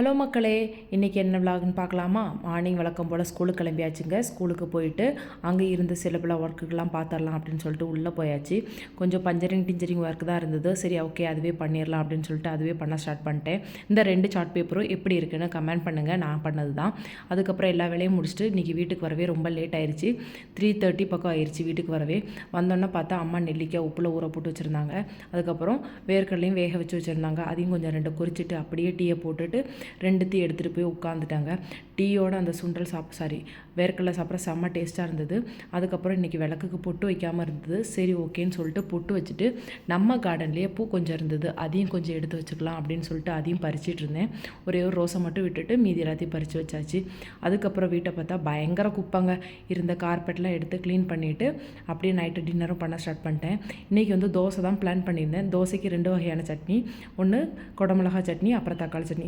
Hello மக்களே இன்றைக்கி என்ன விலாகுன்னு பார்க்கலாமா? மார்னிங் வழக்கம் போல் ஸ்கூலுக்கு கிளம்பியாச்சுங்க. ஸ்கூலுக்கு போயிட்டு அங்கே இருந்து சில பல ஒர்க்குக்கெலாம் பார்த்துடலாம் அப்படின்னு சொல்லிட்டு உள்ளே போயாச்சு. கொஞ்சம் பஞ்சரிங் டிஞ்சரிங் ஒர்க் தான் இருந்தது. சரி ஓகே அதுவே பண்ணிடலாம் அப்படின்னு சொல்லிட்டு அதுவே பண்ண ஸ்டார்ட் பண்ணிட்டேன். இந்த ரெண்டு சார்ட் பேப்பரும் எப்படி இருக்குன்னு கமெண்ட் பண்ணுங்கள் நான் பண்ணது தான் அதுக்கப்புறம் எல்லா வேலையும் முடிச்சுட்டு இன்றைக்கி வீட்டுக்கு வரவே ரொம்ப லேட் ஆயிடுச்சு த்ரீ தேர்ட்டி பக்கம் ஆயிடுச்சு வீட்டுக்கு வரவே. வந்தோன்னே பார்த்தா அம்மா நெல்லிக்காய் உப்பில் ஊற போட்டு வச்சுருந்தாங்க. அதுக்கப்புறம் வேர்க்கடலையும் வேக வச்சு வச்சுருந்தாங்க. அதையும் கொஞ்சம் ரெண்டு குறிச்சிட்டு அப்படியே டீயை போட்டுட்டு ரெண்டுத்தையும் எடுத்துகிட்டு போய் உட்காந்துட்டாங்க டீயோட அந்த சுண்டல் சாப் சாரி வேர்க்கடலை சாப்பிட்ற செம்ம டேஸ்ட்டாக இருந்தது. அதுக்கப்புறம் இன்றைக்கி விளக்குக்கு பொட்டு வைக்காமல் இருந்தது. சரி ஓகேன்னு சொல்லிட்டு பொட்டு வச்சுட்டு நம்ம கார்டன்லேயே பூ கொஞ்சம் இருந்தது. அதையும் கொஞ்சம் எடுத்து வச்சுக்கலாம் அப்படின்னு சொல்லிட்டு அதையும் பறிச்சிட்டு இருந்தேன். ஒரே ஒரு ரோஸை மட்டும் விட்டுட்டு மீதி எல்லாத்தையும் பறித்து வச்சாச்சு. அதுக்கப்புறம் வீட்டை பார்த்தா பயங்கர குப்பாங்க. இருந்த கார்பெட்லாம் எடுத்து க்ளீன் பண்ணிவிட்டு அப்படியே நைட்டு டின்னரும் பண்ண ஸ்டார்ட் பண்ணிட்டேன். இன்றைக்கி வந்து தோசை தான் பிளான் பண்ணியிருந்தேன். தோசைக்கு ரெண்டு வகையான சட்னி. ஒன்று குடமிளகா சட்னி அப்புறம் தக்காளி சட்னி.